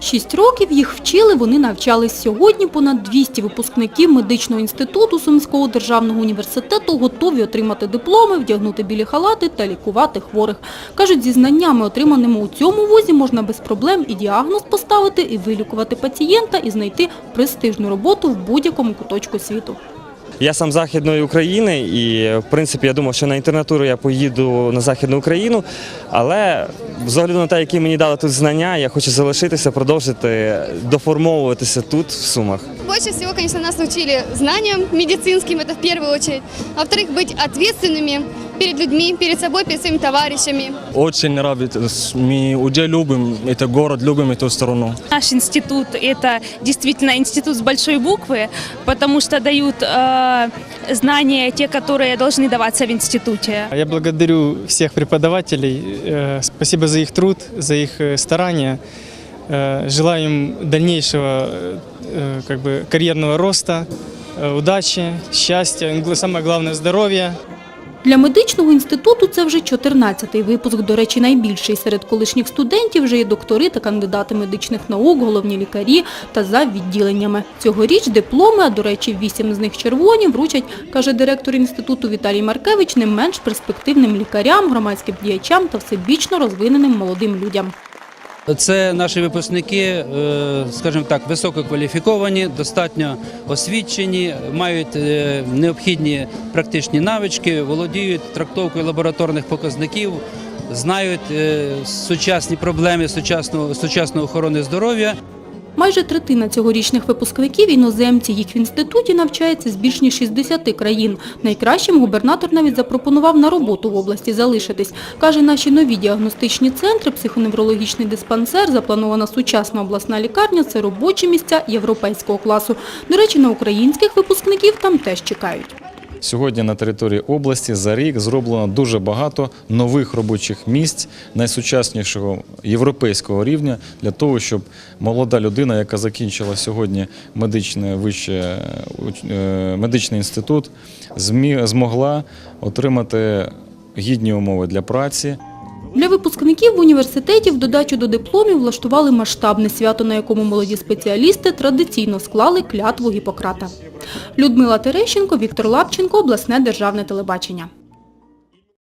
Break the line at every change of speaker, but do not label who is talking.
Шість років їх вчили, вони навчались сьогодні. Понад 200 випускників медичного інституту Сумського державного університету готові отримати дипломи, вдягнути білі халати та лікувати хворих. Кажуть, зі знаннями, отриманими у цьому вузі, можна без проблем і діагноз поставити, і вилікувати пацієнта, і знайти престижну роботу в будь-якому куточку світу.
Я сам Західної України і, в принципі, я думав, що на інтернатуру я поїду на Західну Україну, але з огляду на те, які мені дали тут знання, я хочу залишитися, продовжити доформовуватися тут, в Сумах.
Больше всего, конечно, нас научили знаниям медицинским, это в первую очередь. А во-вторых, быть ответственными перед людьми, перед собой, перед своими товарищами.
Очень нравится. Мы уже любим этот город, любим эту страну.
Наш институт – это действительно институт с большой буквы, потому что дают э, знания те, которые должны даваться в институте.
Я благодарю всех преподавателей. э, Спасибо за их труд, за их э, старания. Э, Желаю им дальнейшего э, э, как бы, карьерного роста, э, удачи, счастья, и самое главное – здоровья.
Для медичного інституту це вже 14-й випуск. До речі, найбільший серед колишніх студентів вже є доктори та кандидати медичних наук, головні лікарі та за відділеннями. Цьогоріч дипломи, а до речі, вісім з них червоні, вручать, каже директор інституту Віталій Маркевич, не менш перспективним лікарям, громадським діячам та всебічно розвиненим молодим людям.
Це наші випускники, е, скажімо так, висококваліфіковані, достатньо освічені, мають е, необхідні практичні навички, володіють трактовкою лабораторних показників, знають е, сучасні проблеми сучасного, сучасної охорони здоров'я.
Майже третина цьогорічних випускників – іноземці. Їх в інституті навчається з більш ніж 60 країн. Найкращим губернатор навіть запропонував на роботу в області залишитись. Каже, наші нові діагностичні центри, психоневрологічний диспансер, запланована сучасна обласна лікарня – це робочі місця європейського класу. До речі, на українських випускників там теж чекають.
Сьогодні на території області за рік зроблено дуже багато нових робочих місць найсучаснішого європейського рівня для того, щоб молода людина, яка закінчила сьогодні медичне вище е, медичний інститут, змогла отримати гідні умови для праці.
Для випускників в університеті в додачу до дипломів влаштували масштабне свято, на якому молоді спеціалісти традиційно склали клятву Гіппократа. Людмила Терещенко, Віктор Лапченко, обласне державне телебачення.